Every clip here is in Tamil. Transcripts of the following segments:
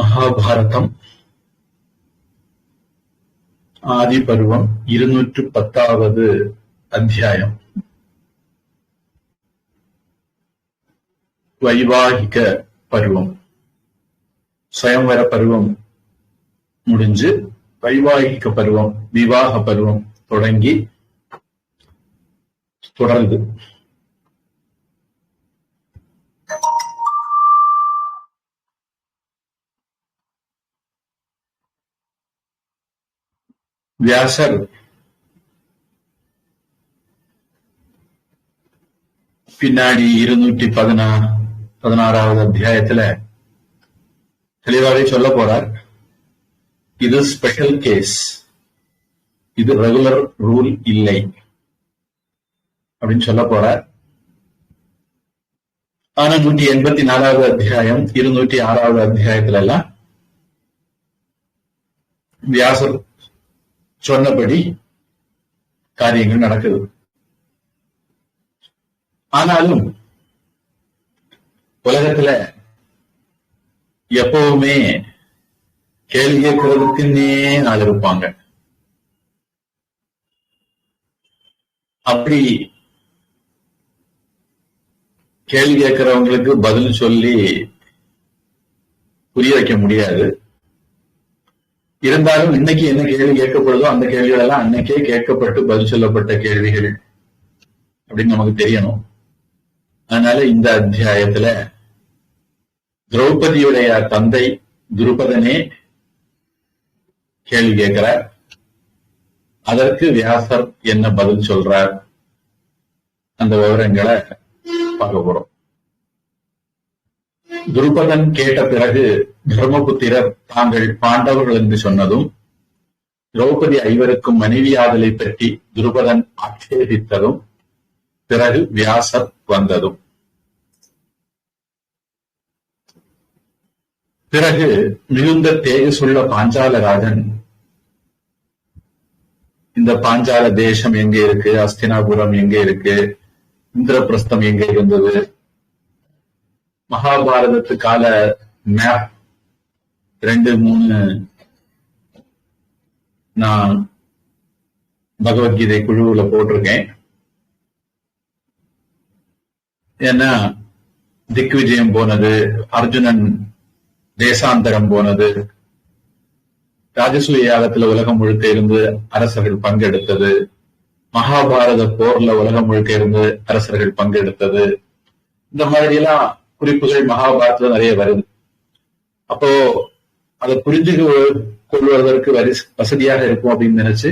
மகாபாரதம். ஆதி பருவம் இருநூற்று பத்தாவது அத்தியாயம். வைவாகிக பருவம். சுயம்வர பருவம் முடிஞ்சு வைவாகிக பருவம் விவாக பருவம் தொடங்கி தொடருது வியாசர் பின்னாடி இருநூற்றி பதினா பதினாறாவது அத்தியாயத்துல தெளிவாகவே சொல்ல போறார் இது ஸ்பெஷல் கேஸ் இது ரெகுலர் ரூல் இல்லை அப்படின்னு சொல்ல போறார் ஆனா நூற்றி எண்பத்தி நாலாவது அத்தியாயம் இருநூற்றி ஆறாவது அத்தியாயத்துல எல்லாம் வியாசர் சொன்னபடி காரியங்கள் நடக்குது. ஆனாலும் உலகத்துல எப்பவுமே கேள்வி கேட்கறதுக்குன்னே ஆள் இருப்பாங்க. அப்படி கேள்வி கேட்கிறவங்களுக்கு பதில் சொல்லி புரிய வைக்க முடியாது. இருந்தாலும் இன்னைக்கு என்ன கேள்வி கேட்கப்படுதோ அந்த கேள்விகள் எல்லாம் அன்னைக்கே கேட்கப்பட்டு பதில் சொல்லப்பட்ட கேள்விகள் அப்படின்னு நமக்கு தெரியணும். அதனால இந்த அத்தியாயத்துல திரௌபதியுடைய தந்தை துருபதனே கேள்வி கேட்கிறார். அதற்கு வியாசர் என்ன பதில் சொல்றார்? அந்த விவரங்களை பார்க்க போறோம். துருபதன் கேட்ட பிறகு தர்மபுத்திரர் தாங்கள் பாண்டவர்கள் என்று சொன்னதும் திரௌபதி ஐவருக்கும் மனைவியாதலை பற்றி துருபதன் ஆட்சேபித்ததும் பிறகு வியாசர் வந்ததும். பிறகு மிகுந்த தேஜசுள்ள பாஞ்சாலராஜன் இந்த பாஞ்சால தேசம் எங்க இருக்கு அஸ்தினாபுரம் எங்க இருக்கு இந்திரபிரஸ்தம் எங்க இருந்தது மகாபாரதத்து கால மேப் ரெண்டு மூணு நான் பகவத்கீதை குழுவுல போட்டிருக்கேன். ஏன்னா திக்விஜயம் போனது அர்ஜுனன் தேசாந்தரம் போனது ராஜசூய யாகத்துல உலகம் முழுக்க இருந்து அரசர்கள் பங்கெடுத்தது மகாபாரத போர்ல உலகம் முழுக்க இருந்து அரசர்கள் பங்கெடுத்தது இந்த மாதிரி எல்லாம் குறிப்புகள் மகாபாரதத்துல நிறைய வருது. அப்போ அதை புரிஞ்சு கொள்வதற்கு வரி வசதியாக இருக்கும் அப்படின்னு நினைச்சு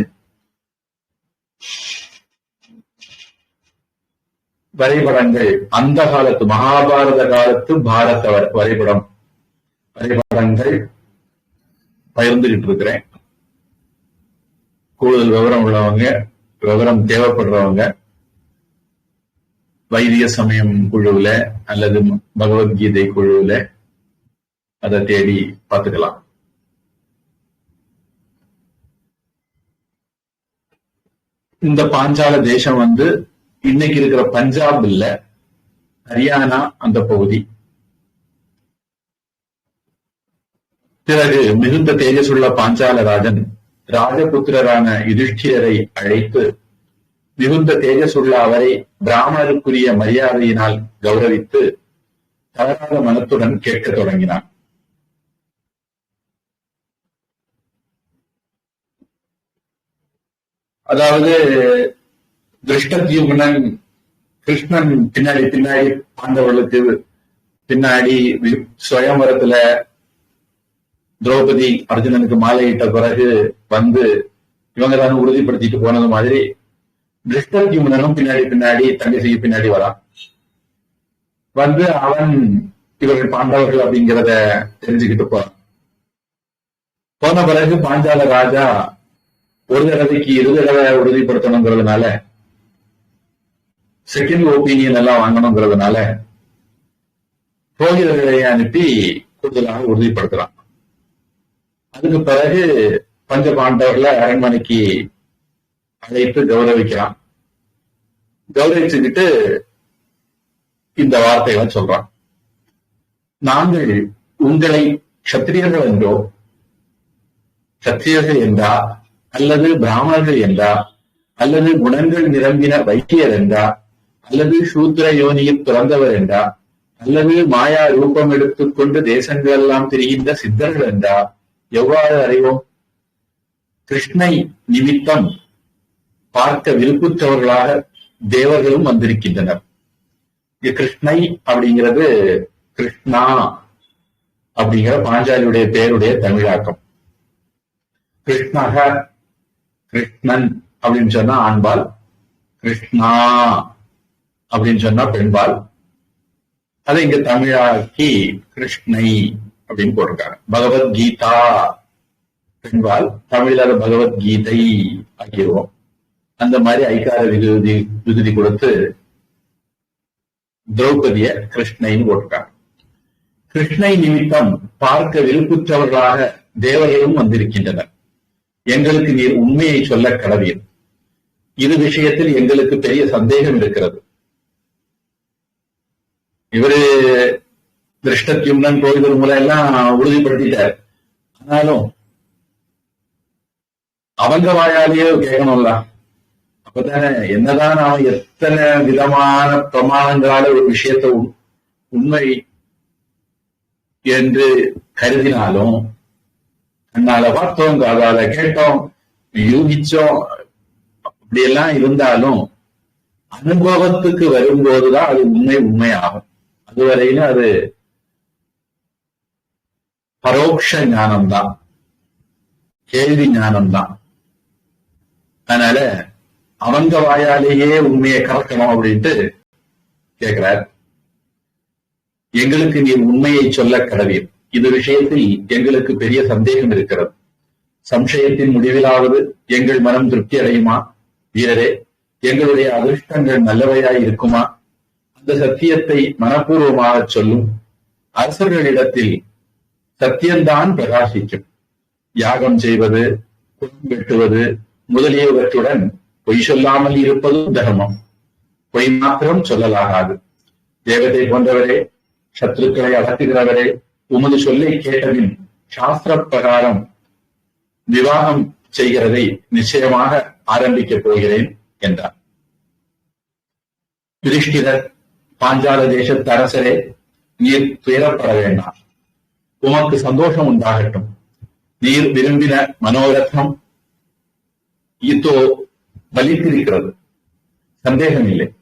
வரைபடங்கள் அந்த காலத்து மகாபாரத காலத்து பாரத வரைபடம். வரைபடங்கள் பகிர்ந்துகிட்டு இருக்கிறேன். கூடுதல் விவரம் உள்ளவங்க விவரம் தேவைப்படுறவங்க வைத்திய சமயம் குழுவுல அல்லது பகவத்கீதை குழுவுல அதை தேடி பார்த்துக்கலாம். இந்த பாஞ்சால தேசம் வந்து இன்னைக்கு இருக்கிற பஞ்சாப் இல்ல ஹரியானா அந்த பகுதி. பிறகு மிகுந்த தேஜசுள்ள பாஞ்சாலராஜன் ராஜபுத்திரரான யுதிஷ்டியரை அழைத்து மிகுந்த தேஜசுள்ள அவரை பிராமணருக்குரிய மரியாதையினால் கௌரவித்து தவறாத மனத்துடன் கேட்கத் தொடங்கினான். அதாவது திருஷ்டத்யுமனன் கிருஷ்ணன் பின்னாடி பின்னாடி பாண்டவர்களுக்கு பின்னாடி சுயம்பரத்துல திரௌபதி அர்ஜுனனுக்கு மாலையிட்ட பிறகு வந்து இவங்க தானே உறுதிப்படுத்திட்டு போனது மாதிரி திருஷ்டத்யுமனனும் பின்னாடி பின்னாடி தங்கச்சிக்கு பின்னாடி வரான் வந்து அவன் இவர்கள் பாண்டவர்கள் அப்படிங்கிறத தெரிஞ்சுக்கிட்டு போறான் போன பிறகு பாஞ்சால ராஜா ஒரு தடவைக்கு இரு தடவை உறுதிப்படுத்தணுங்கிறதுனால செகண்ட் ஒப்பீனியன் எல்லாம் வாங்கணுங்கிறதுனால புரோகிதர்களை அனுப்பி கூடுதலாக உறுதிப்படுத்துறான். அதுக்கு பிறகு பஞ்ச பாண்டவர்களை அரண்மனைக்கு அழைத்து கௌரவிக்கிறான் கௌரவிச்சுக்கிட்டு இந்த வார்த்தைகளை சொல்றான். நாங்கள் உங்களை கத்திரியர்கள் என்றோ கத்திரியர்கள் என்றா அல்லது பிராமணர்கள் என்றா அல்லது குணங்கள் நிரம்பின வைத்தியர் என்றா அல்லது சூத்திர யோனியில் பிறந்தவர் என்றா அல்லது மாயா ரூபம் எடுத்துக்கொண்டு தேசங்கள் எல்லாம் திரிகின்ற சித்தர்கள் என்றா எவ்வாறு அறிவோம்? கிருஷ்ணை நிமித்தம் பார்க்க விருப்புற்றவர்களாக தேவர்களும் வந்திருக்கின்றனர். இங்க கிருஷ்ணை அப்படிங்கிறது கிருஷ்ணா அப்படிங்கிற பாஞ்சாலியுடைய பெயருடைய தமிழாக்கம். கிருஷ்ணக கிருஷ்ணன் அப்படின்னு சொன்னா ஆண்பால் கிருஷ்ணா அப்படின்னு சொன்னா பெண்பால். அதை இங்க தமிழாக்கி கிருஷ்ணை அப்படின்னு போட்டிருக்காங்க. பகவத்கீதா பெண்பால் தமிழர் பகவத்கீதை ஆக்கிடுவோம் அந்த மாதிரி ஐக்கார விகுதி விகுதி கொடுத்து திரௌபதிய கிருஷ்ணைன்னு போட்டிருக்காங்க. கிருஷ்ணை நிமித்தம் பார்க்க விருப்புற்றவர்களாக தேவர்களும் வந்திருக்கின்றனர். எங்களுக்கு நீர் உண்மையை சொல்ல கடவீர் இது விஷயத்தில் எங்களுக்கு பெரிய சந்தேகம் இருக்கிறது. இவரு திருஷ்டத்யும்னன் கோவிதர் மூலம் எல்லாம் உறுதிப்படுத்திட்டார். ஆனாலும் அவங்க வாயாலேயே கேட்கணும்ல. என்னதான் நாம எத்தனை விதமான பிரமாணங்களால ஒரு விஷயத்தை உண்மை என்று கருதினாலும் கண்ணால பார்த்தோம் காதால கேட்டோம் யூகிச்சோம் அப்படியெல்லாம் இருந்தாலும் அனுபவத்துக்கு வரும்போதுதான் அது உண்மை உண்மையாகும் அதுவரையிலும் அது பரோட்ச ஞானம்தான் கேள்வி ஞானம்தான் அதனால அவங்க வாயாலேயே உண்மையை கறக்கணும் அப்படின்ட்டு கேட்கிறார் எங்களுக்கு நீ உண்மையை சொல்ல கடவீர். இது விஷயத்தில் எங்களுக்கு பெரிய சந்தேகம் இருக்கிறது. சம்சயத்தின் முடிவிலாவது எங்கள் மனம் திருப்தி அடையுமா? வீரரே எங்களுடைய அதிர்ஷ்டங்கள் நல்லவையாய் இருக்குமா? அந்த சத்தியத்தை மனப்பூர்வமாக சொல்லும் அரசர்களிடத்தில் சத்தியம்தான் பிரகாசிக்கும். யாகம் செய்வது குடும்பம் வெட்டுவது முதலியவற்றுடன் பொய் சொல்லாமல் இருப்பதும் தர்மம். பொய் மாத்திரம் சொல்லலாகாது. தேவதை போன்றவரே சத்துருக்களை அடக்குகிறவரே உமது சொல்லை கேட்டபின் சாஸ்திர பிரகாரம் விவாகம் செய்கிறதை நிச்சயமாக ஆரம்பிக்கப் போகிறேன் என்றார். யுதிஷ்டிரர் பாஞ்சால தேசத்து அரசரே நீர் துயரப்பட வேண்டாம். உமக்கு சந்தோஷம் உண்டாகட்டும். நீர் விரும்பின மனோரத்னம் இதோ பலித்திருக்கிறது சந்தேகமில்லை.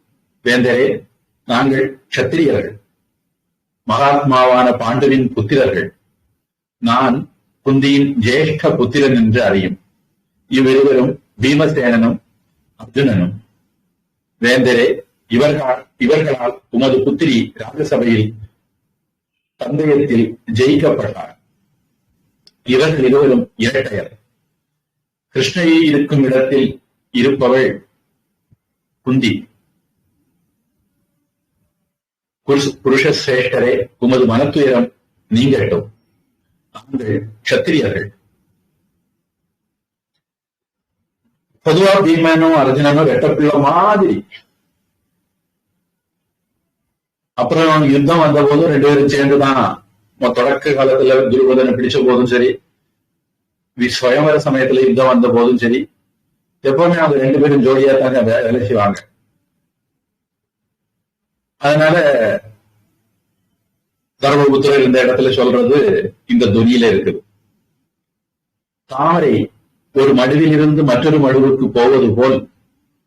வேந்தரே நாங்கள் கத்திரியர்கள் மகாத்மாவான பாண்டுவின் புத்திரர்கள். நான் குந்தியின் ஜேஷ்ட புத்திரன் என்று அறியும். இவ்விருவரும் பீமசேனனும் அர்ஜுனனும். வேந்தரே இவர்களால் இவர்களால் உமது புத்திரி ராஜசபையில் பந்தயத்தில் ஜெயிக்கப்பட்டார். இவர்கள் இருவரும் இரட்டையர். கிருஷ்ணகி இருக்கும் இடத்தில் இருப்பவள் குந்தி. புருஷசேஷரே உமது மனத்துயரம் நீங்கட்டும். நாங்கள் சத்திரியர்கள் பொதுவா பீமனும் அர்ஜுனனும் வெட்டப்பிள்ள மாதிரி. அப்புறம் யுத்தம் வந்த போதும் ரெண்டு பேரும் சேர்ந்துதான். தொடக்க காலத்துல துருபதனை பிடிச்ச போதும் சரி வி- சமயத்துல யுத்தம் வந்த போதும் சரி எப்பவுமே அவங்க ரெண்டு பேரும் ஜோடியா தாங்க வேலை செய்வாங்க. அதனால தர்மபுத்திரர் இந்த இடத்துல சொல்றது இந்த துணியில இருக்குது. தாமரை ஒரு மடுவிலிருந்து மற்றொரு மடுவுக்கு போவது போல்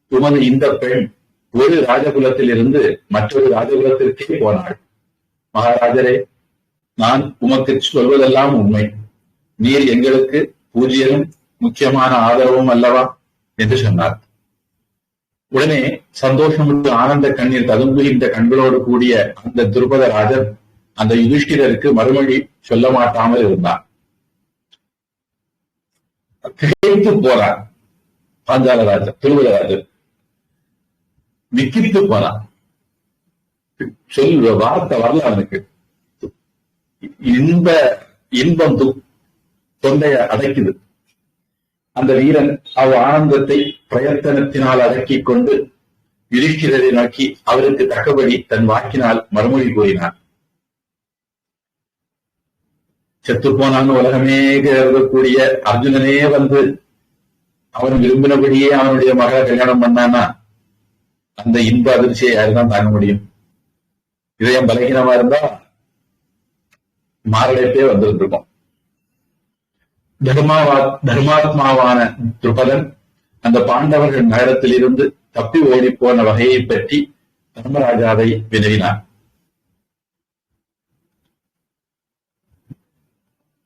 உமது இந்த பெண் ஒரு ராஜகுலத்திலிருந்து மற்றொரு ராஜகுலத்திற்கே போனாள். மகாராஜரே நான் உமக்கு சொல்வதெல்லாம் உண்மை. நீர் எங்களுக்கு பூஜ்யனும் முக்கியமான ஆதரவும் அல்லவா? என்று சொன்னார். உடனே சந்தோஷமுற்று ஆனந்த கண்ணீர் ததும்புகின்ற கண்களோடு கூடிய அந்த துருபத ராஜர் அந்த யுதிஷ்டிரருக்கு மறுமொழி சொல்ல மாட்டாமல் இருந்தார். திகைத்து போறார் பாஞ்சால ராஜர் துருபத ராஜர். விக்கித்து போறார் சொல் வார்த்தை வரல அவனுக்கு. இன்ப இன்பம் தொண்டையை அடைக்குது. அந்த வீரன் அவ் ஆனந்தத்தை பிரயத்தனத்தினால் அடக்கிக் கொண்டு யுதிஷ்டிரரை நோக்கி அவருக்கு தக்கபடி தன் வாக்கினால் மறுமொழி கூறினார் செத்து போனான்னு உலகமே கருதக்கூடிய அர்ஜுனனே வந்து அவன் விரும்பினபடியே அவனுடைய மகளை கல்யாணம் பண்ணானா? அந்த இன்ப அதிர்ச்சியை யாருதான் தாங்க முடியும். இதயம் பலகீனமா இருந்தா மாரடைப்பே வந்துட்டு இருக்கும் தர்மாவா தர்மாத்மாவான துருபதன் அந்த பாண்டவர்கள் நகரத்தில் இருந்து தப்பி ஓடி போன வகையை பற்றி தர்மராஜாவை வினவினார்.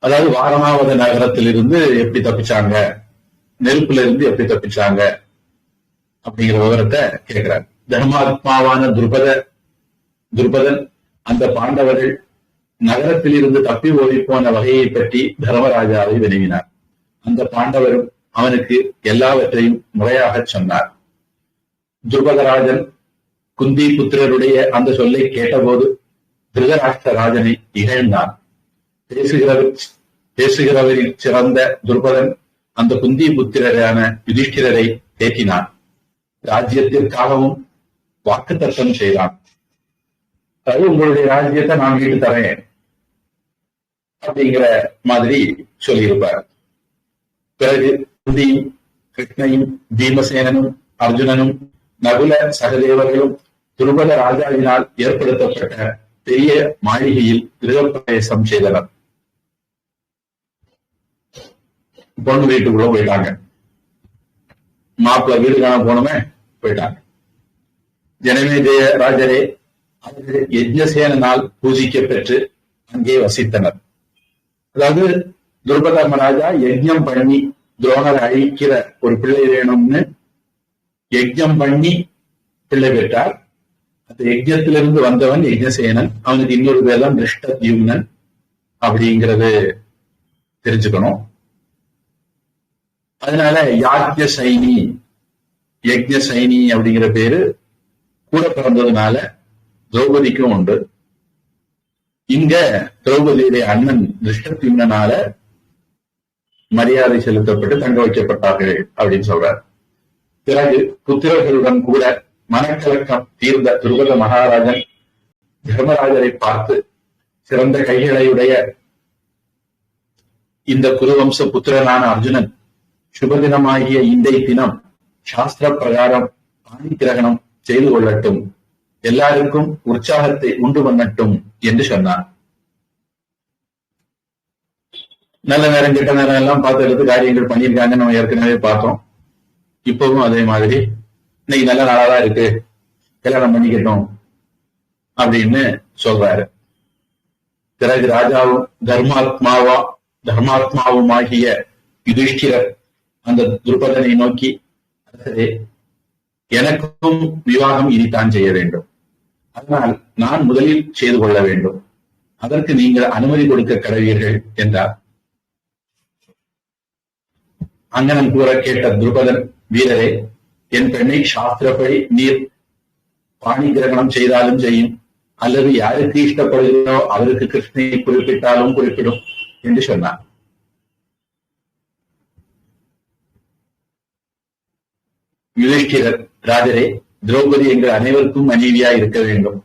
அதாவது வாரணாவத நகரத்தில் இருந்து எப்படி தப்பிச்சாங்க? நெருப்புல இருந்து எப்படி தப்பிச்சாங்க? அப்படிங்கிற விவரத்தை கேட்கிறார். தர்மாத்மாவான துருபத துருபதன் அந்த பாண்டவர்கள் நகரத்தில் இருந்து தப்பி ஓடிப்போன வகையை பற்றி தர்மராஜாவை வினவினார். அந்த பாண்டவரும் அவனுக்கு எல்லாவற்றையும் முறையாக சொன்னார். துருபதராஜன் குந்தி புத்திரருடைய அந்த சொல்லை கேட்டபோது திருதராஷ்டிர ராஜனை இகழ்ந்தான். பேசுகிறவர் பேசுகிறவரில் சிறந்த துருபதன் அந்த குந்தி புத்திரரான யுதிஷ்டிரரை தேற்றினான். ராஜ்யத்திற்காகவும் வாக்குத்தத்தம் செய்தான். அது உங்களுடைய ராஜ்யத்தை நான் மீட்டு தரேன். அப்படிங்கிற மாதிரி சொல்லியிருப்பார். பிறகு குந்தியும் கிருஷ்ணையும் பீமசேனனும் அர்ஜுனனும் நகுல சகதேவர்களும் துருபத ராஜாவினால் ஏற்படுத்தப்பட்ட பெரிய மாளிகையில் கிரகப்பிரவேசம் செய்தனர். பொண்ணு வீட்டுக்குள்ள போயிட்டாங்க. மாப்பிள்ள வீடு காண போனமே போயிட்டாங்க. எனவே ஜெய ராஜரே அவர்கள் யஜ்ஞசேனால் பூஜிக்க பெற்று அங்கே வசித்தனர். அதாவது துருபதர்ம ராஜா யஜ்ஞம் பண்ணி துரோணரை அழிக்கிற ஒரு பிள்ளை வேணும்னு யஜ்ஞம் பண்ணி பிள்ளை பெற்றார். அந்த யஜ்ஞத்திலிருந்து வந்தவன் யஜ்ஞசேனன். அவனுக்கு இன்னொரு பேர் தான் திருஷ்டத்யும்னன் அப்படிங்கிறது தெரிஞ்சுக்கணும். அதனால யாஜ்ய சைனி யஜ்ஞ சைனி அப்படிங்கிற பேரு கூட பிறந்ததுனால திரௌபதிக்கும் உண்டு. இங்க திரௌபதியுடைய அண்ணன் திருஷ்டத்யும்னால மரியாதை செலுத்தப்பட்டு தங்க வைக்கப்பட்டார்கள் அப்படின்னு சொல்றார். பிறகு புத்திரர்களுடன் கூட மனக்கலக்கம் தீர்ந்த துருபத மகாராஜன் தர்மராஜரை பார்த்து சிறந்த கைகளையுடைய இந்த குருவம்ச புத்திரனான அர்ஜுனன் சுபதினமாகிய இந்த தினம் சாஸ்திர பிரகாரம் பாணி கிரகணம் செய்து கொள்ளட்டும். எல்லாருக்கும் உற்சாகத்தை உண்டு பண்ணட்டும் என்று சொன்னார் நல்ல நேரம் கெட்ட நேரம் எல்லாம் பார்த்து எடுத்து காரியங்கள் பண்ணியிருக்காங்க நம்ம ஏற்கனவே பார்த்தோம். இப்பவும் அதே மாதிரி இன்னைக்கு நல்ல நாளாதான் இருக்கு. கல்யாணம் பண்ணிக்கட்டும் அப்படின்னு சொல்றாரு. பிறகு ராஜாவும் தர்மாத்மாவா தர்மாத்மாவும் ஆகிய யுதிஷ்டிரர் அந்த துருபதனை நோக்கி அரசரே எனக்கும் விவாகம் இனித்தான் செய்ய வேண்டும். அதனால் நான் முதலில் செய்து கொள்ள வேண்டும். அதற்கு நீங்கள் அனுமதி கொடுக்க கடவீர்கள் என்றார். அங்கனம் கூற கேட்ட துருபதன் வீரரே என் பெண்ணை சாஸ்திரப்படி நீர் பாணி கிரகணம் செய்தாலும் செய்யும். அல்லது யாருக்கு இஷ்டப்படுகிறோ அவருக்கு கிருஷ்ணனை குறிப்பிட்டாலும் குறிப்பிடும் என்று சொன்னார். யுதிஷ்டிரர் ராஜரே திரௌபதி எங்கள் அனைவருக்கும் மனைவியா இருக்க வேண்டும்.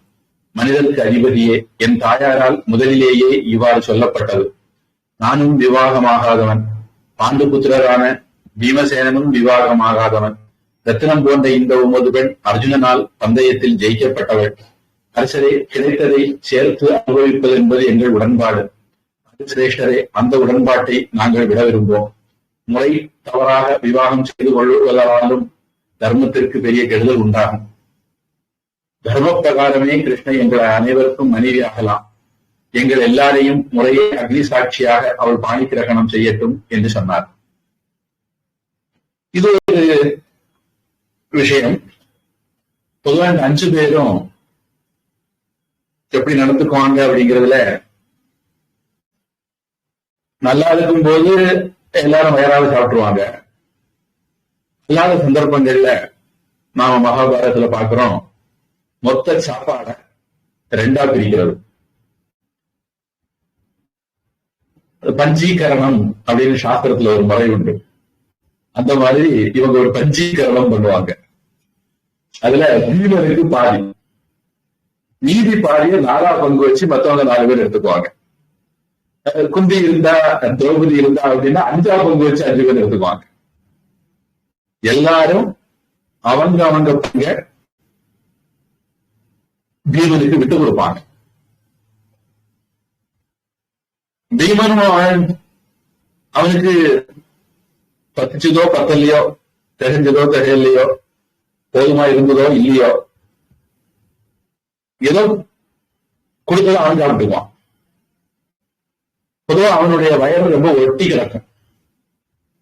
மனிதருக்கு அதிபதியே. என் தாயாரால் முதலிலேயே இவ்வாறு சொல்லப்பட்டது. நானும் விவாகமாகாதவன். பாண்டுபுத்திரரான பீமசேனனும் விவாகமாகாதவன். ரத்தினம் போன்ற இந்த உமது பெண் அர்ஜுனனால் பந்தயத்தில் ஜெயிக்கப்பட்டவள். அரசரே கிடைத்ததை சேர்த்து அனுபவிப்பது என்பது எங்கள் உடன்பாடு. சிரேஷ்டரே அந்த உடன்பாட்டை நாங்கள் விட விரும்புவோம். முறை தவறாக விவாகம் செய்து கொள்வதாலும் தர்மத்திற்கு பெரிய கெடுதல் உண்டாகும். தர்ம பிரகாரமே கிருஷ்ணன் எங்கள் அனைவருக்கும் மனைவி ஆகலாம் எங்கள் எல்லாரையும் முறையே அக்னி சாட்சியாக அவள் பாணி கிரகணம் செய்யட்டும் என்று சொன்னார். இது ஒரு விஷயம். பொதுவாக இந்த அஞ்சு பேரும் எப்படி நடந்துக்குவாங்க அப்படிங்கிறதுல நல்லா இருக்கும் போது எல்லாரும் வயராக சாப்பிட்டுருவாங்க. இல்லாத சந்தர்ப்பங்கள்ல நாம மகாபாரதத்துல பாக்குறோம் மொத்த சாப்பாட ரெண்டா பிரிக்கிறது. பஞ்சீகரணம் அப்படின்னு சாஸ்திரத்துல ஒரு முறை உண்டு. அந்த மாதிரி இவங்க ஒரு பஞ்சீகரணம் பண்ணுவாங்க. அதுல வீரருக்கு பாதி. மீதி பாதிய நாலா பங்கு வச்சு மத்தவங்க நாலு பேர் எடுத்துக்குவாங்க. குந்தி இருந்தா திரௌபதி இருந்தா அப்படின்னா அஞ்சா பங்கு வச்சு அஞ்சு பேர் எடுத்துக்குவாங்க. எல்லாரும் அவங்க அவங்க பீமனுக்கு விட்டு கொடுப்பாங்க. பீமனும் அவன் அவனுக்கு பத்துச்சதோ பத்தலையோ தெரிஞ்சதோ தெரியலையோ போதுமா இருந்ததோ இல்லையோ ஏதோ கொடுத்ததை அவன் சாப்பிட்டுக்குவான் பொதுவா அவனுடைய வயறு ரொம்ப ஒட்டி கிடக்கும்.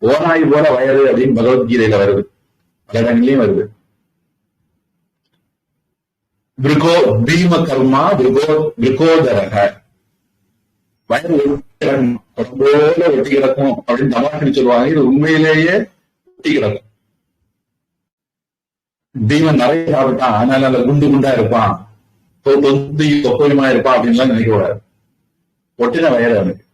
ஓனாய் போல வயது அப்படின்னு பகவத்கீதையில வருது. பல இடங்களையும் வருது. பிருகோ பீம கர்மா பிருகோ பிருகோதரக வயது ஒட்டி கிடக்கும் ஒட்டி கிடக்கும் அப்படின்னு தமாஷன்னு சொல்லுவாங்க. இது உண்மையிலேயே ஒட்டி கிடக்கும். பீமன் நிறைய சாப்பிட்டான். அதனால நல்ல குண்டு குண்டா இருப்பான். தொ- தொந்தி தொப்பையுமா இருப்பான் அப்படின்லாம் நினைக்க கூடாது. ஒட்டின வயது அவனுக்கு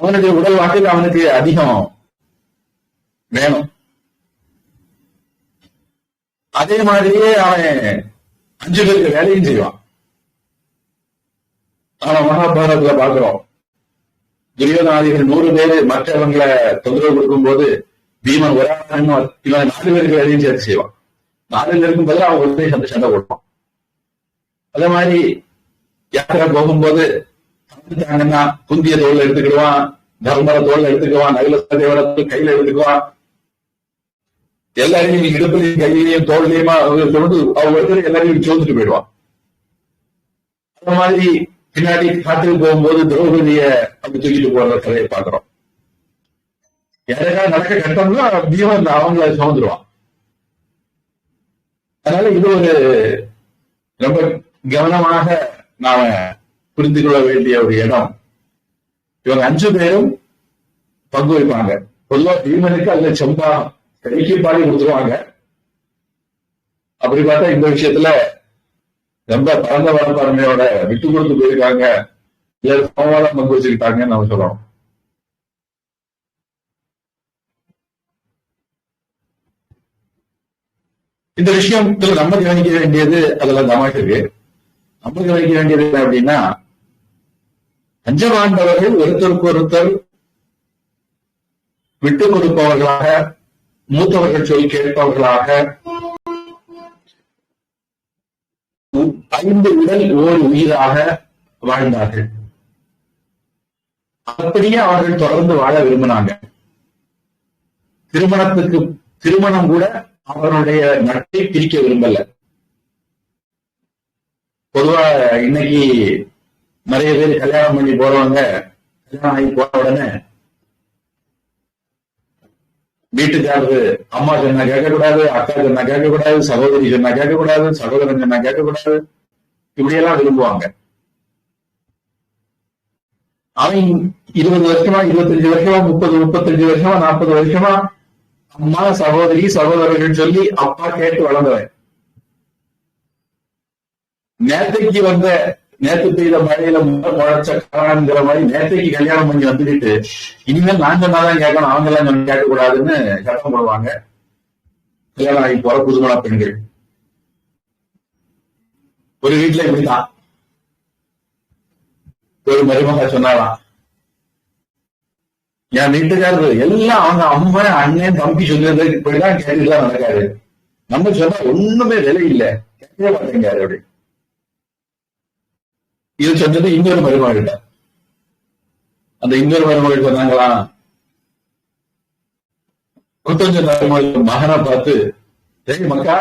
அவனுடைய உடல் வாக்கில் அவனுக்கு அதிகம் வேணும். அதே மாதிரியே அவன் அஞ்சு பேருக்கு வேலையும் செய்வான். ஆனா மகாபாரதத்துல பாக்குறோம் துரியோதனாதிகள் நூறு பேரு மற்றவங்களை தொந்தரவு கொடுக்கும் போது பீமன் ஒரு இவன் நாலு பேருக்கு வேலையும் சேர்த்து செய்வான். நாலு பேருக்கும் போது அவன் ஒரு சந்தை சண்டை சண்டை கொடுப்பான் அதே மாதிரி யாத்திரை போகும்போது தந்துட்டாங்கன்னா குந்திய தோல் எடுத்துக்கிடுவான் தர்மர தோல் எடுத்துக்குவான் நகல தேவர கையில எடுத்துக்குவான். எல்லாரையும் இடுப்புலையும் கையிலையும் தோல்லையுமா கொண்டு அவங்க ஒருத்தர் எல்லாரையும் சோதிட்டு போயிடுவான். அந்த மாதிரி பின்னாடி காட்டுக்கு போகும்போது திரௌபதிய அப்படி தூக்கிட்டு போற கதையை பாக்குறோம் யாருக்கா நடக்க கட்டம்னா பீமன் அவங்கள சுமந்துருவான். அதனால இது ஒரு ரொம்ப கவனமாக நாம புரிந்து கொள்ள வேண்டிய ஒரு இடம். இவங்க அஞ்சு பேரும் பங்கு வைப்பாங்க பொதுவா பீமனுக்கு அதுல செம்பா கைக்கு பாடி கொடுத்துருவாங்க. அப்படி பார்த்தா இந்த விஷயத்துல ரொம்ப பரந்த வரப்பான்மையோட விட்டு கொடுத்து போயிருக்காங்க. இல்ல சமவாதம் பங்கு வச்சுக்கிட்டாங்கன்னு நம்ம சொல்றோம் இந்த விஷயத்துல நம்ம கவனிக்க வேண்டியது அதுல தமாஷ் இருக்கு. நம்ம கவனிக்க வேண்டியது என்ன அப்படின்னா பஞ்சபாண்டவர்கள் ஒருத்தருக்கு ஒருத்தர் விட்டு கொடுப்பவர்களாக மூத்தவர்கள் சொல் கேட்பவர்களாக ஐந்து உடல் ஓர் உயிராக வாழ்ந்தார்கள். அப்படியே அவர்கள் தொடர்ந்து வாழ விரும்பினாங்க. திருமணத்துக்கு திருமணம் கூட அவருடைய நட்பை பிரிக்க விரும்பல. பொதுவா இன்னைக்கு நிறைய பேர் கல்யாணம் பண்ணி போறவங்க கல்யாணம் ஆகி போன உடனே வீட்டுக்காரரு அம்மா சொன்னா கேட்கக்கூடாது அக்கா சொன்னா கேட்கக்கூடாது சகோதரி சொன்னா கேட்கக்கூடாது சகோதரன் சொன்னா கேட்கக்கூடாது. இப்படியெல்லாம் விரும்புவாங்க. அவன் இருபது வருஷமா இருபத்தஞ்சு வருஷமா முப்பது முப்பத்தஞ்சு வருஷமா நாற்பது வருஷமா அம்மா சகோதரி சகோதரர்கள் சொல்லி அப்பா கேட்டு வளர்ந்தவன். நேற்றைக்கு வந்த நேத்து பெய்த மழையில முறை முளைச்ச காரங்கிற மாதிரி நேத்தைக்கு கல்யாணம் பண்ணி வந்துட்டு இனிமேல் நான் சொன்னாதான் கேட்கணும் அவங்க எல்லாம் சொன்ன கேட்க கூடாதுன்னு சட்டம் போடுவாங்க. கல்யாணம் ஆகி போற புதுமண பெண்கள். ஒரு வீட்டுல இப்படிதான் ஒரு மருமக சொன்னாலாம் என் வீட்டுக்காரரு எல்லாம் அவங்க அம்மா அண்ணன் தம்பி சொல்றது இப்படிதான் கேட்டுதான் நடக்காரு. நம்ம சொன்னா ஒண்ணுமே விலை இல்லை. கேட்கவே மாட்டேங்காரு அப்படி. இது சொன்னது இன்னொரு மருமகிட்ட அந்த இன்னொரு மருமகள் சொன்னாங்களாம் குத்தம் சொன்ன மருமகள் மகனை பார்த்து தெரியும் மக்கா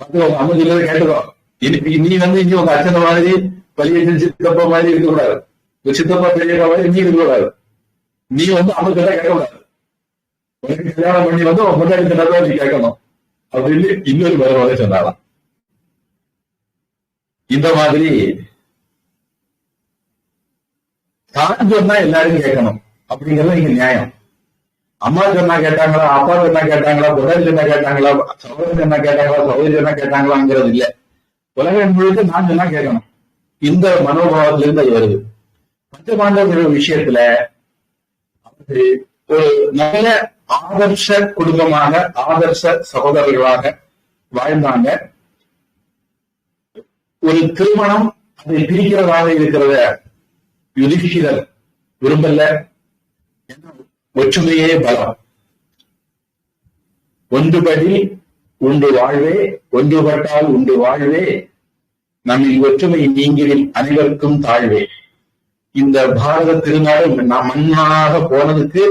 பார்த்து உங்க அம்மா கேட்டுக்கோ. இனி நீ வந்து இனி உங்க அச்சனை மாதிரி பள்ளியை சித்தப்பா மாதிரி இருக்கக்கூடாது. உங்க சித்தப்பா பெரியப்பா மாதிரி நீ இருக்கக்கூடாது. நீ வந்து அவங்க சொல்ல கேட்கக்கூடாது. உனக்கு கல்யாணம் பண்ணி வந்து உன் முன்னாடி கிட்ட நீ கேட்கணும். அப்படின்னு இன்னொரு மருமகளை சொன்னாலாம் இந்த மாதிரி தான் சொன்னா எல்லாரும் கேட்கணும். அப்படிங்கறது இங்க நியாயம். அம்மா சொன்னா கேட்டாங்களா அப்பா சொன்னா கேட்டாங்களா புதன் சொன்னா கேட்டாங்களா சகோதரன் சொன்னா கேட்டாங்களா சகோதரி சொன்னா கேட்டாங்களாங்கிறது இல்ல. உலகம் முழுக்க நான் சொன்னா கேட்கணும். இந்த மனோபாவத்துல இருந்து அது வருது. பஞ்சபாண்டவர்கள் விஷயத்துல அவரு ஒரு நல்ல ஆதர்ஷ குடும்பமாக ஆதர்ச சகோதரர்களாக வாழ்ந்தாங்க. ஒரு திருமணம் அதை பிரிக்கிறதாக இருக்கிறத யுதிஷ்டிரர் விரும்பல. ஒற்றுமையே பலம். ஒன்றுபடி உண்டு வாழ்வே ஒன்றுபட்டால் உண்டு வாழ்வே. நம்மில் ஒற்றுமை நீங்கிடில் அனைவருக்கும் தாழ்வே. இந்த பாரத திருநாடு நாம் மண்ணாக போனதுக்கு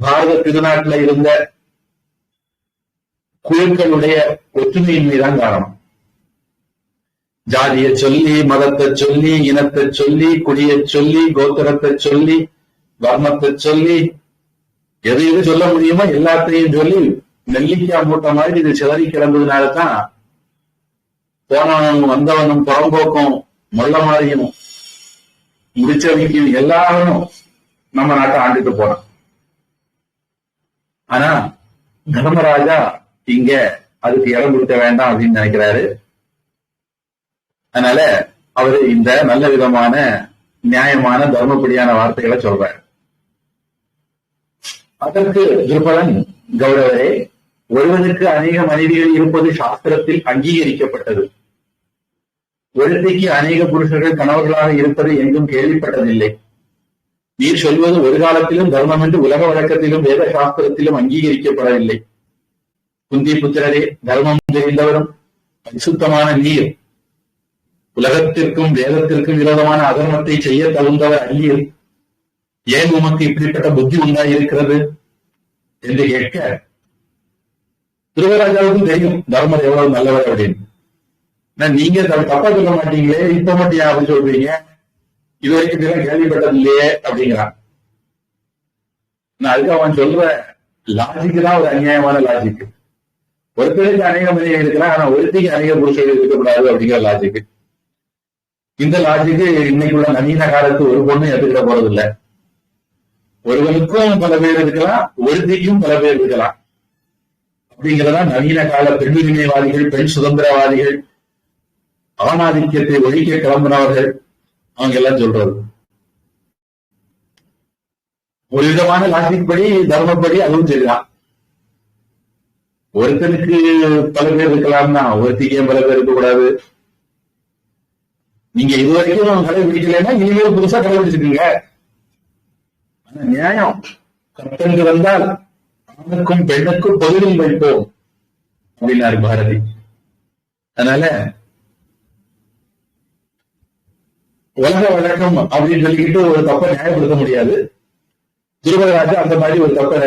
பாரத திருநாட்டுல இருந்த குழுக்களுடைய ஒற்றுமையின்மை தான் காரணம். ஜாதியை சொல்லி மதத்தை சொல்லி இனத்தை சொல்லி குடிய சொல்லி கோத்திரத்தை சொல்லி வர்ணத்தை சொல்லி எது எது சொல்ல முடியுமோ எல்லாத்தையும் சொல்லி நெல்லிக்காய் மூட்டை மாதிரி இது சிதறி கிடந்ததுனாலதான் போனவனும் வந்தவனும் புறம்போக்கும் முள்ள மாதிரியும் முடிச்சவங்க எல்லாரும் நம்ம நாட்டை ஆண்டுட்டு போறோம் ஆனா தர்மராஜா இங்க அதுக்கு இடம் கொடுக்க வேண்டாம் அப்படின்னு நினைக்கிறாரு. அதனால அவரு இந்த நல்ல விதமான நியாயமான தர்மப்படியான வார்த்தைகளை சொல்றார். அதற்கு திருபலன் கௌரவரே ஒருவனுக்கு அநேக மனைவிகள் இருப்பது சாஸ்திரத்தில் அங்கீகரிக்கப்பட்டது. ஒருத்தைக்கு அநேக புருஷர்கள் கணவர்களாக இருப்பது எங்கும் கேள்விப்பட்டதில்லை. நீர் சொல்வது ஒரு காலத்திலும் தர்மம் என்று உலக வழக்கத்திலும் வேத சாஸ்திரத்திலும் அங்கீகரிக்கப்படவில்லை. குந்தி புத்திரரே தர்மம் தெரிந்தவரும் பரிசுத்தமான நீர் உலகத்திற்கும் வேதத்திற்கும் விரோதமான அதர்மத்தை செய்ய தகுந்தவர் அல்லீர் ஏன் உமக்கு இப்படிப்பட்ட புத்தி உண்டாயிருக்கிறது? என்று கேட்க திருவராஜாவுக்கும் தெரியும் தர்மர் எவ்வளவு நல்லவர் அப்படின்னு. நீங்க தப்பா சொல்ல மாட்டீங்களே இப்ப மட்டும் ஏன் அப்படி சொல்றீங்க? இது வரைக்கும் இதெல்லாம் கேள்விப்பட்டது இல்லையே அப்படிங்கிறான். நான் அதுக்கு அவன் சொல்ற லாஜிக் தான் ஒரு அநியாயமான லாஜிக் ஒருத்தருக்கு அநேக மனிதன் இருக்கிறான் ஆனா ஒருத்திக்கு அநேக புருஷர்கள் இருக்கக்கூடாது அப்படிங்கிற லாஜிக் இந்த லாஜிக்கு இன்னைக்குள்ள நவீன காலத்து ஒரு பொண்ணு எடுத்துக்கிட போறது இல்ல ஒருவனுக்கும் பல பேர் இருக்கலாம் ஒருத்திக்கும் பல பேர் இருக்கலாம். அப்படிங்கிறதா நவீன கால பெண்ணுரிமைவாதிகள் பெண் சுதந்திரவாதிகள் ஆணாதிக்கத்தை ஒழிக்க கிளம்பினவர்கள் அவங்க எல்லாம் சொல்றது. ஒரு விதமான லாஜிக் படி தர்மப்படி அதுவும் சரிதான். ஒருத்தனுக்கு பல பேர் இருக்கலாம்னா ஒருத்திக்கு பல பேர் இருக்கக்கூடாது? நீங்க இது வரைக்கும் கடைபிடிக்கலன்னா இனிமேல் புதுசா கடைபிடிச்சிருக்கீங்க ஆனா நியாயம். கட்டங்கு வந்தால் ஆணுக்கும் பெண்ணுக்கும் பொதுவில் வைப்போம் அப்படின்னாரு பாரதி. அதனால உலக வழக்கம் அப்படின்னு சொல்லிக்கிட்டு ஒரு தப்பை நியாயப்படுத்த முடியாது. துருவராஜா அந்த மாதிரி ஒரு தப்பை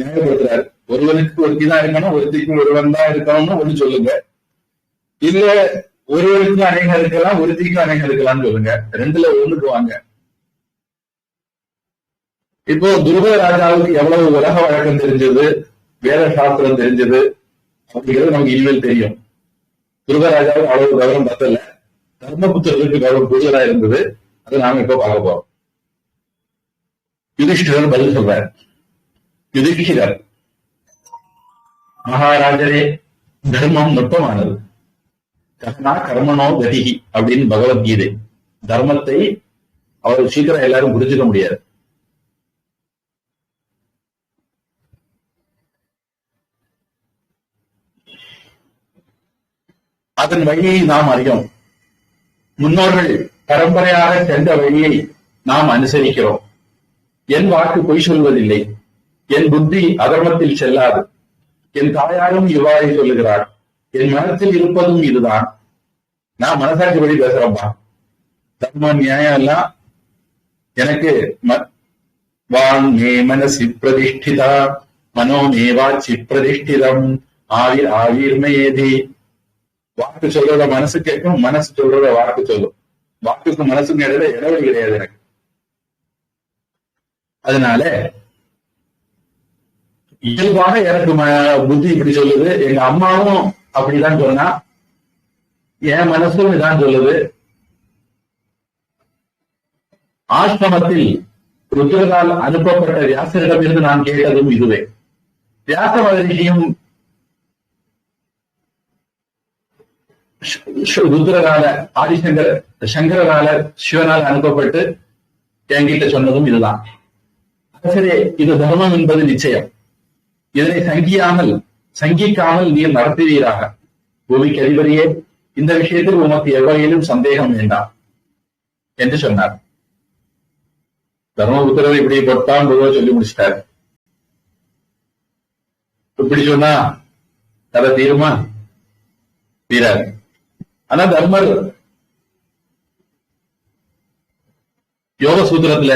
நியாயப்படுத்துறாரு. ஒருவனுக்கு ஒருத்தி தான் இருக்கணும் ஒருத்திக்கு ஒருவன் தான் இருக்கணும்னு ஒண்ணு சொல்லுங்க. இல்ல ஒருவருக்கும் அநேகம் இருக்கலாம் ஒருத்திக்கும் அநேகம் இருக்கலாம்னு சொல்லுங்க. ரெண்டுல ஒண்ணுக்கு வாங்க இப்போ துருவ ராஜாவுக்கு எவ்வளவு உலக வழக்கம் தெரிஞ்சது வேத சாஸ்திரம் தெரிஞ்சது அப்படிங்கிறது நமக்கு இனிமேல் தெரியும். துருவராஜாவுக்கு அவ்வளவு கௌரவம் பத்தல. தர்மபுத்திரருக்கு கௌரவம் கூடுதலா இருந்தது. அது நாம இப்ப பார்க்க போறோம். யுதிஷ்டிரன் பதில் சொல்றார். யுதிஷ்டிரர் மகாராஜரே தர்மம் நுட்பமானது கர்ணா கர்மனோ கதிகி அப்படின்னு பகவத்கீதை தர்மத்தை அவர் சீக்கிரம் எல்லாரும் புரிஞ்சுக்க முடியாது. அதன் வழியை நாம் அறியோம் முன்னோர்கள் பரம்பரையாக சென்ற வழியை நாம் அனுசரிக்கிறோம். என் வாக்கு பொய் சொல்வதில்லை. என் புத்தி அதர்மத்தில் செல்லாது. என் தாயாரும் இவ்வாறு சொல்லுகிறாள் என் மனத்தில் இருப்பதும் இதுதான். நான் மனசாட்சி படி தர்ம நியாயம் எல்லாம் எனக்கு வான் மே மனசி பிரதிஷ்டிதா மனோமேவாச்சி பிரதிஷ்டிதம். ஆவிர் ஆவிர்மேதி வாக்கு சொல்றத மனசு கேட்கும் மனசு சொல்றத வாக்கு சொல்லும். வாக்குக்கும் மனசுக்கும் இடையில இடைவெளி கிடையாது எனக்கு. அதனால இயல்பாக எனக்கு புத்தி இப்படி சொல்லுது. எங்க அம்மாவும் அப்படிதான் சொன்னா என் மனசும் இதான் சொல்லுது. ஆசிரமத்தில் ருத்ரனால் அனுப்பப்பட்ட வியாசரிடமிருந்து நான் கேட்டதும் இதுவே. வியாச மகரிஷியும் ருத்ரகால ஆதிசங்கர் சங்கரகால சிவனால் அனுப்பப்பட்டு என்கிட்ட சொன்னதும் இதுதான். சரி இது தர்மம் என்பது நிச்சயம். இதனை சங்கியாமல் சங்கிக்காமல் நீர் நடத்துவீராக பூமிக்கு அதிபதியே இந்த விஷயத்தில் உமக்கு எவ்வகையிலும் சந்தேகம் வேண்டாம் என்று சொன்னார். தர்மபுத்திரர் இப்படி பொட்டான் சொல்லி முடிச்சிட்டார். இப்படி சொன்னா கதை தீருமா? தீராது. ஆனா தர்மர் யோக சூத்திரத்துல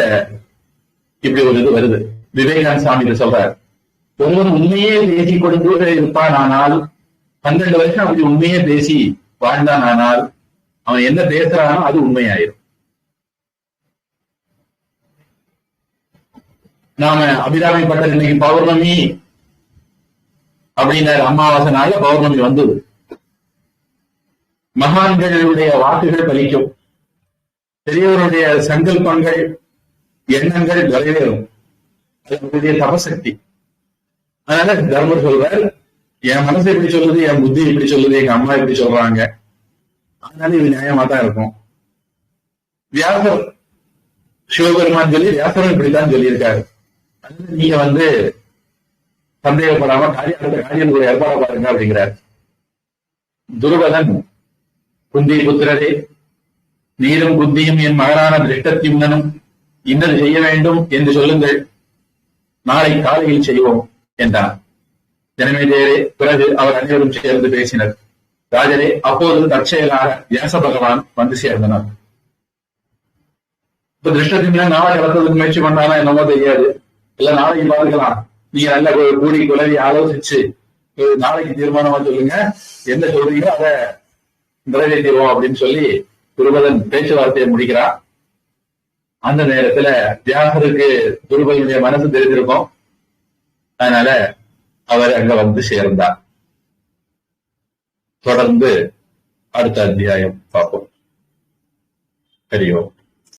இப்படி ஒரு இது வருது. விவேகானந்த சாமி சொல்றாரு சொல்றார் ஒருவர் உண்மையே பேசி கொண்டு இருப்பான் ஆனால் பன்னெண்டு வருஷம் அப்படி உண்மையே பேசி வாழ்ந்தான் ஆனால் அவன் என்ன பேசுறானோ அது உண்மையாயிரும். நாம அபிராமி பட்டர் இன்னைக்கு பௌர்ணமி அப்படின்னாரு. அமாவாசை நாள்ல பௌர்ணமி வந்தது. மகான்களுடைய வாக்குகள் பலிக்கும். பெரியவருடைய சங்கல்பங்கள் எண்ணங்கள் நிறைவேறும். அது தபசக்தி. அதனால தர்மர் சொல்வார் என் மனசு எப்படி சொல்லுது என் புத்தி எப்படி சொல்லுது எங்க அம்மா எப்படி சொல்றாங்க. அதனால இது நியாயமா தான் இருக்கும். வியாசர் சிவபெருமான் சொல்லி வியாசரும் இப்படித்தான் சொல்லியிருக்காரு. அதனால நீங்க வந்து சந்தேகப்படாம காரியம் அடுத்த காரியங்களுடைய ஏற்பாடு பாருங்க அப்படிங்கிறார். துருவதன் குந்தி புத்திரரே நீரும் புத்தியும் என் மகனான திருஷ்டத்யும்னனும் இன்னது செய்ய வேண்டும் என்று சொல்லுங்கள். நாளை காலையில் செய்வோம். என்றான் ஜனமேஜயரே பிறகு அவர் அனைவரும் சேர்ந்து பேசினர். ராஜரே அப்போது தற்செயலாக வியாச பகவான் வந்து சேர்ந்தனர். இப்ப திருஷ்டத்தின் நாளை வளர்த்ததுக்கு முயற்சி பண்ணானா என்னமோ தெரியாது. இல்ல நாளைக்கு பார்த்துக்கலாம் நீங்க நல்ல கூடி குழவி ஆலோசிச்சு நாளைக்கு தீர்மானமா சொல்லுங்க. என்ன சொல்றீங்களோ அதை நிறைவேற்றிடுவோம் அப்படின்னு சொல்லி துருபதன் பேச்சுவார்த்தையை முடிக்கிறான். அந்த நேரத்துல வியாசருக்கு துருபதனுடைய மனசு தெரிஞ்சிருக்கும் அதனால அவர் அங்க வந்து சேர்ந்தார். தொடர்ந்து அடுத்த அத்தியாயம் பார்ப்போம். தெரியும்